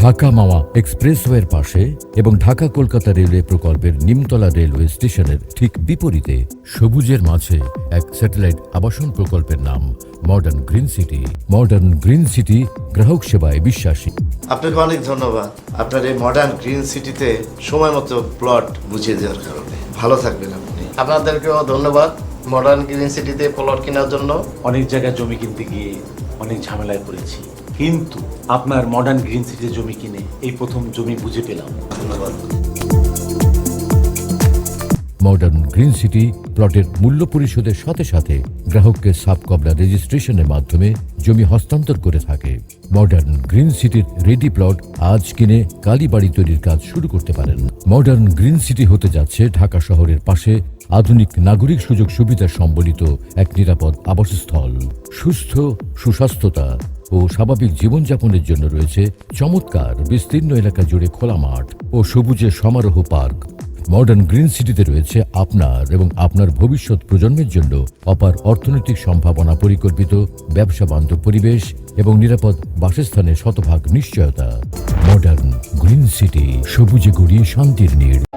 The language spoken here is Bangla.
ঢাকা মাওয়া এক্সপ্রেসওয়ের পাশে এবং ঢাকা কলকাতা রেলওয়ে প্রকল্পের নিমতলা রেলওয়ে স্টেশনের ঠিক বিপরীতে সবুজের মাঝে এক স্যাটেলাইট আবাসন প্রকল্পের নাম modern green city. Modern green city গ্রাহক সেবায় বিশ্বাসী। আপনাকে অনেক ধন্যবাদ। আপনার এই মডার্ন গ্রিন সিটিতে সময় মতো প্লট বুঝিয়ে দেওয়ার কারণে। ভালো থাকবেন আপনি। আপনাদেরকেও ধন্যবাদ মডার্ন গ্রিন সিটিতে প্লট কেনার জন্য। অনেক জায়গায় জমি কিনতে গিয়ে অনেক ঝামেলায় পড়েছি। কিন্তু আপনার মডার্ন গ্রিন সিটিতে জমি কিনে এই প্রথম জমি বুঝে পেলাম। ধন্যবাদ। মডার্ন গ্রিন সিটি প্লটের মূল্য পরিশোধের সাথে সাথে গ্রাহককে সাবকবলা রেজিস্ট্রেশনের মাধ্যমে জমি হস্তান্তর করে থাকে। মডার্ন গ্রিন সিটির রেডি প্লট আজ কিনে কালী বাড়ি তৈরির কাজ শুরু করতে পারেন। মডার্ন গ্রিন সিটি হতে যাচ্ছে ঢাকা শহরের পাশে আধুনিক নাগরিক সুযোগ সুবিধা সম্বলিত এক নিরাপদ আবাসস্থল। সুস্থ, সুস্বাস্থ্যতা ও স্বাভাবিক জীবনযাপনের জন্য রয়েছে চমৎকার, বিস্তীর্ণ এলাকা জুড়ে খোলা মাঠ ও সবুজের সমারোহ পার্ক। মডার্ন গ্রিন সিটিতে রয়েছে আপনার এবং আপনার ভবিষ্যৎ প্রজন্মের জন্য অপার অর্থনৈতিক সম্ভাবনা পরিকল্পিত, ব্যবসা বান্ধব পরিবেশ এবং নিরাপদ বাসস্থানের শতভাগ নিশ্চয়তা। মডার্ন গ্রিন সিটি, সবুজে গড়িয়ে শান্তির নীড়।